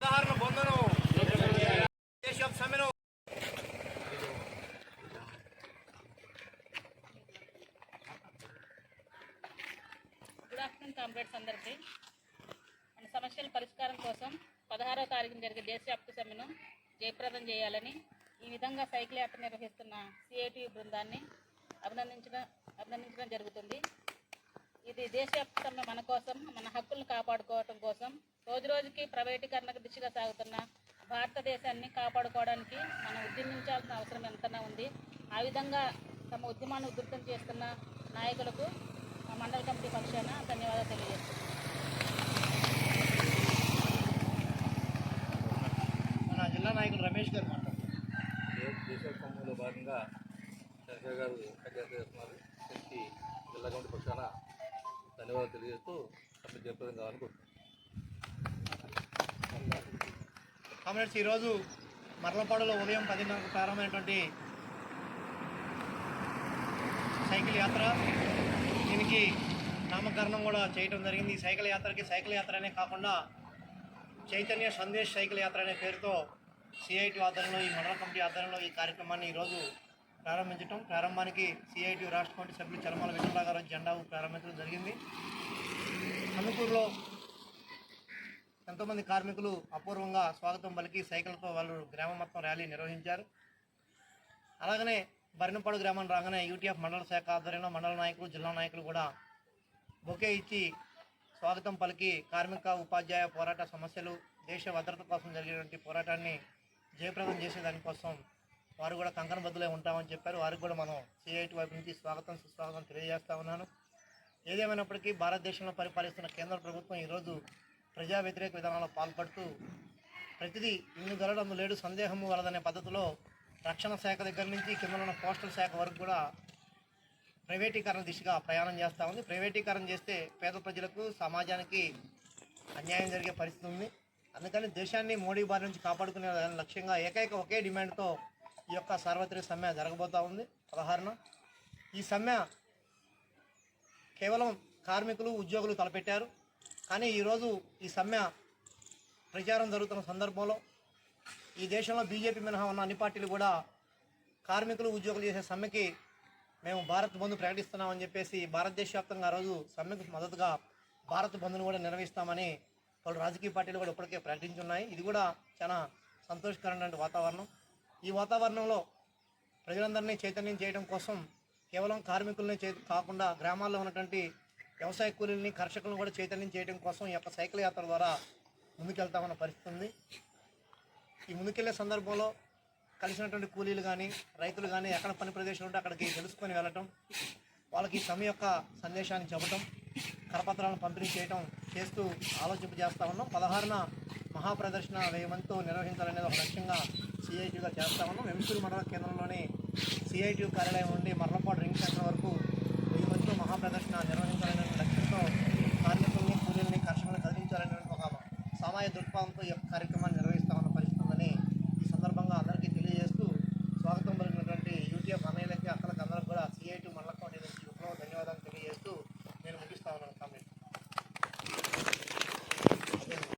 ఉదాహరణ పొందను. దేశం సమ్మెను. గుడ్ ఆఫ్టర్నూన్ కామ్రేడ్స్ అందరికీ. మన సమస్యల పరిష్కారం కోసం పదహారవ తారీఖున జరిగే దేశవ్యాప్త సమ్మెను జయప్రదం చేయాలని ఈ విధంగా సైకిల్ యాత్ర నిర్వహిస్తున్న సిఐటి బృందాన్ని అభినందించడం అభినందించడం జరుగుతుంది. ఇది దేశవ్యాప్త సమ్మె మన కోసం మన హక్కులను కాపాడుకోవటం రోజుకి ప్రైవేటీకరణకు దిశగా సాగుతున్న భారతదేశాన్ని కాపాడుకోవడానికి మనం ఉద్యమించాల్సిన అవసరం ఎంతైనా ఉంది. ఆ విధంగా తమ ఉద్యమాన్ని ఉధృతం చేస్తున్న నాయకులకు మా మండల కమిటీ పక్షాన ధన్యవాదాలు తెలియజేస్తున్నాను. మన జిల్లా నాయకులు రమేష్ గారు మాట్లాడుతున్నారు దేశోత్సవంలో భాగంగా శంకర్ గారు చేస్తున్నారు. శక్తి జిల్లా కమిటీ పక్షాన ధన్యవాదాలు తెలియజేస్తూ సభ్యులు జయప్రదం కావాలని కోరుతున్నాను. కామ్రేడ్స్ ఈరోజు మర్లపాడులో ఉదయం పదిన్నరకు ప్రారంభమైనటువంటి సైకిల్ యాత్ర. దీనికి నామకరణం కూడా చేయటం జరిగింది. ఈ సైకిల్ యాత్రకి సైకిల్ యాత్ర అనే కాకుండా చైతన్య సందేశ్ సైకిల్ యాత్ర అనే పేరుతో సిఐటి ఆధ్వర్యంలో ఈ మండల కమిటీ ఆధ్వర్యంలో ఈ కార్యక్రమాన్ని ఈరోజు ప్రారంభించటం. ప్రారంభానికి సిఐటి రాష్ట్ర కమిటీ సభ్యులు చర్మల వెంకటరావు గారు జెండా ప్రారంభించడం జరిగింది. అనుకూరులో ఎంతోమంది కార్మికులు అపూర్వంగా స్వాగతం పలికి సైకిల్తో వాళ్ళు గ్రామం మొత్తం ర్యాలీ నిర్వహించారు. అలాగనే బరినపాడు గ్రామం రాగానే యూటీఎఫ్ మండల శాఖ ఆధ్వర్యంలో మండల నాయకులు జిల్లా నాయకులు కూడా బొకే ఇచ్చి స్వాగతం పలికి కార్మిక ఉపాధ్యాయ పోరాట సమస్యలు దేశ భద్రత కోసం జరిగినటువంటి పోరాటాన్ని జయప్రదం చేసే దానికోసం వారు కూడా కంకణబద్దులై ఉంటామని చెప్పారు. వారికి కూడా మనం సిఐటి వైపు నుంచి స్వాగతం సుస్వాగతం తెలియజేస్తా ఉన్నాను. ఏదేమైనప్పటికీ భారతదేశంలో పరిపాలిస్తున్న కేంద్ర ప్రభుత్వం ఈరోజు ప్రజా వ్యతిరేక విధానాల్లో పాల్పడుతూ ప్రతిదీ ఇన్ని దొరడం లేడు సందేహము వలదనే పద్ధతిలో రక్షణ శాఖ దగ్గర నుంచి కింద ఉన్న పోస్టల్ శాఖ వరకు కూడా ప్రైవేటీకరణ దిశగా ప్రయాణం చేస్తూ ఉంది. ప్రైవేటీకరణ చేస్తే పేద ప్రజలకు సమాజానికి అన్యాయం జరిగే పరిస్థితి ఉంది. అందుకని దేశాన్ని మోడీ బారి నుంచి కాపాడుకునే దాని లక్ష్యంగా ఏకైక ఒకే డిమాండ్తో ఈ యొక్క సార్వత్రిక సమ్మె జరగబోతూ ఉంది. పదహారున ఈ సమ్మె కేవలం కార్మికులు ఉద్యోగులు తలపెట్టారు. కానీ ఈరోజు ఈ సమ్మె ప్రచారం జరుగుతున్న సందర్భంలో ఈ దేశంలో బీజేపీ మినహా ఉన్న అన్ని పార్టీలు కూడా కార్మికులు ఉద్యోగులు చేసే సమ్మెకి మేము భారత్ బంద్ ప్రకటిస్తున్నామని చెప్పేసి భారతదేశ వ్యాప్తంగా ఆ రోజు సమ్మెకు మద్దతుగా భారత్ బంద్ను కూడా నిర్వహిస్తామని పలు రాజకీయ పార్టీలు కూడా ఇప్పటికే ప్రకటించున్నాయి. ఇది కూడా చాలా సంతోషకరమైన వాతావరణం. ఈ వాతావరణంలో ప్రజలందరినీ చైతన్యం చేయడం కోసం కేవలం కార్మికులనే చే కాకుండా గ్రామాల్లో ఉన్నటువంటి వ్యవసాయ కూలీలని కర్షకులను కూడా చైతన్యం చేయడం కోసం ఈ యొక్క సైకిల్ యాత్ర ద్వారా ముందుకెళ్తామన్న పరిస్థితి ఉంది. ఈ ముందుకెళ్ళే సందర్భంలో కలిసినటువంటి కూలీలు కానీ రైతులు కానీ ఎక్కడ పని ప్రదేశం ఉంటే అక్కడికి తెలుసుకొని వెళ్ళటం వాళ్ళకి ఈ యొక్క సందేశాన్ని చెప్పటం కరపత్రాలను పంపిణీ చేయటం చేస్తూ ఆలోచింపు చేస్తా ఉన్నాం. పదహారున మహాప్రదర్శన వెయ్యి నిర్వహించాలనేది ఒక లక్ష్యంగా సిఐటిగా చేస్తా ఉన్నాం. ఎంసూరు మండల కేంద్రంలోని సిఐటి కార్యాలయం నుండి మరలపాటు రింగ్ సెంటర్ వరకు వెయ్యి మందితో మహాప్రదర్శన నిర్వహించాలనే లక్ష్యంతో కార్మికుల్ని కూలీలని కర్షకులను కదిలించాలనే ఒక సామాజిక దృక్పథంతో దుర్పాంపు యొక్క కార్యక్రమం